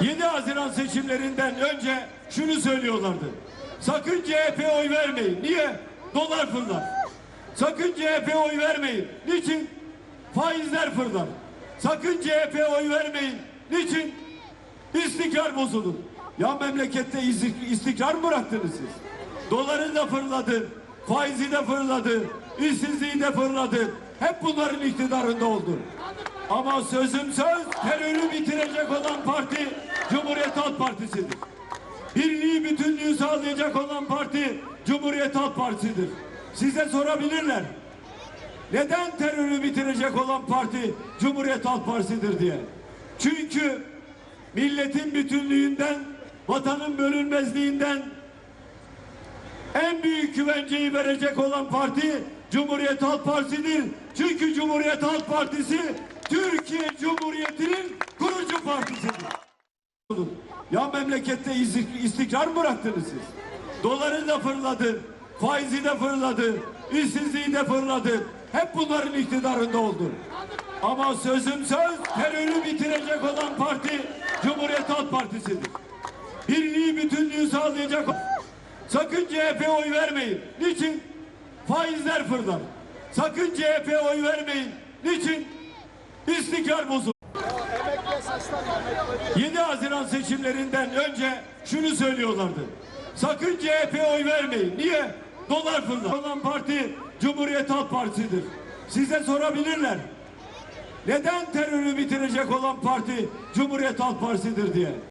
7 Haziran seçimlerinden önce şunu söylüyorlardı. Sakın CHP oy vermeyin. Niye? Dolar fırlar. Sakın CHP oy vermeyin. Niçin? Faizler fırlar. Sakın CHP oy vermeyin. Niçin? İstikrar bozulur. Ya memlekette istik- istikrar mı bıraktınız siz? Doları da fırladı, faizi de fırladı, işsizliği de fırladı. Hep bunların iktidarında oldu. Ama sözüm söz, terörü bitirecek olan parti Cumhuriyet Halk Partisi'dir. Birliği bütünlüğü sağlayacak olan parti Cumhuriyet Halk Partisi'dir. Size sorabilirler. Neden terörü bitirecek olan parti Cumhuriyet Halk Partisi'dir diye. Çünkü milletin bütünlüğünden, vatanın bölünmezliğinden en büyük güvenceyi verecek olan parti Cumhuriyet Halk Partisi'dir. Çünkü Cumhuriyet Halk Partisi Türkiye Cumhuriyeti'nin. Ya memlekette istik- istikrar mı bıraktınız siz? Doları da fırladı, faizi de fırladı, işsizliği de fırladı. Hep bunların iktidarında oldu. Ama sözüm söz, terörü bitirecek olan parti Cumhuriyet Halk Partisi'dir. Birliği bütünlüğü sağlayacak. Sakın CHP oy vermeyin. Niçin? Faizler fırlar. Sakın CHP oy vermeyin. Niçin? İstikrar bozulur. 7 Haziran seçimlerinden önce şunu söylüyorlardı. Sakın CHP oy vermeyin. Niye? Dolar fırlar. Olan parti Cumhuriyet Halk Partisi'dir. Size sorabilirler. Neden terörü bitirecek olan parti Cumhuriyet Halk Partisi'dir diye.